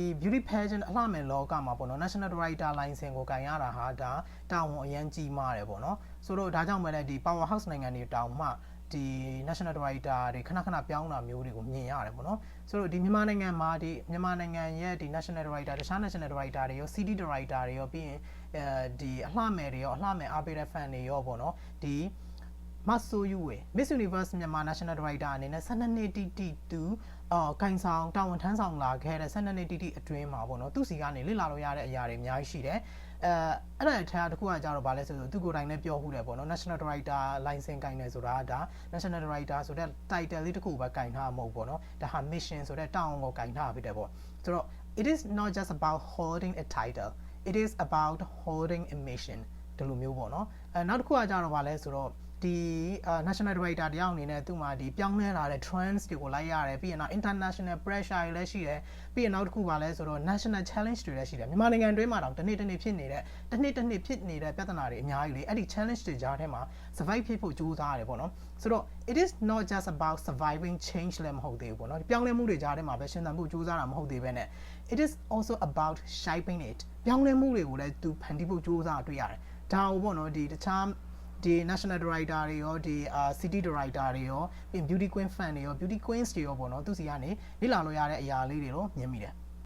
ဒီ beauty pageant အလှမယ်လောကမှာပေါ့နော် national director license ကိုကင်ရတာဟာဒါတာဝန်အရန်ကြီးမားတယ်ပေါ့နော်ဆိုတော့ဒါကြောင့်ပဲလေဒီ powerhouse နိုင်ငံတွေတောင်မှဒီ national director တွေခဏခဏပြောင်းတာမျိုးတွေကိုမြင်ရတယ်ပေါ့နော်ဆိုတော့ဒီမြန်မာနိုင်ငံမှာဒီမြန်မာနိုင်ငံရဲ့ဒီ national director တခြား national director တွေရော city director တွေရောပြီးရင်အဲဒီအလှမယ်တွေရောအလှမယ်အားပေးတဲ့ fan တွေရောပေါ့နော်ဒီ မဆိုယူဝေ Miss Universe မြန်မာ National Director အနေနဲ့12နှစ်တိတိသူအော်ခိုင်ဆောင်တာဝန်ထမ်းဆောင်လာခဲ့တဲ့12နှစ်တိတိအတွင်းမှာပေါ့နော်သူစီကနေလေ့လာလို့ရတဲ့အရာတွေအများကြီးရှိတယ်အဲအဲ့ဒါအထက်တစ်ခုကကြတော့ဗာလဲဆိုတော့သူကိုယ်တိုင်လည်းပြောခုတယ်ပေါ့နော် National Director license ကင်တယ်ဆိုတာဒါ National Director ဆိုတဲ့ title လေးတစ်ခုပဲကင်ထားမှာမဟုတ်ပေါ့နော်ဒါဟာ mission ဆိုတဲ့တာဝန်ကိုကင်ထားဖြစ်တယ်ပေါ့ဆိုတော့ it is not just about holding a title it is about holding a mission ဒီလိုမျိုးပေါ့နော်အဲနောက်တစ်ခုကကြတော့ဗာလဲဆိုတော့ ဒီအာ national director တယောက်အနေနဲ့သူ့မှာဒီပြောင်းလဲလာတဲ့ trends တွေကိုလိုက်ရတယ်ပြီးရင်တော့ international pressure တွေလည်းရှိတယ်ပြီးရင်နောက်တစ်ခုပါလဲဆိုတော့ national challenge တွေလည်းရှိတယ်မြန်မာနိုင်ငံတွင်းမှာတော့တစ်နေ့တစ်နေ့ဖြစ်နေတဲ့တစ်နေ့တစ်နေ့ဖြစ်နေတဲ့ပြဿနာတွေအများကြီးလေအဲ့ဒီ challenge တွေကြားထဲမှာ survive ဖြစ်ဖို့ကြိုးစားရတယ်ပေါ့နော်ဆိုတော့ it is not just about surviving change လည်းမဟုတ်သေးဘူးပေါ့နော်ပြောင်းလဲမှုတွေကြားထဲမှာပဲရှင်သန်ဖို့ကြိုးစားတာမဟုတ်သေးဘဲနဲ့ it is also about shaping it ပြောင်းလဲမှုတွေကိုလည်းသူဖန်တီးဖို့ကြိုးစားတွေ့ရတယ်ဒါကိုပေါ့နော်ဒီတခြား ဒီ national director တွေရောဒီအာ city director တွေရောပြီး beauty queen fan တွေရော beauty queens တွေရောပေါ့နော်သူစီကနေလေ့လာလို့ရတဲ့အရာလေးတွေတော့မြင်မိတယ်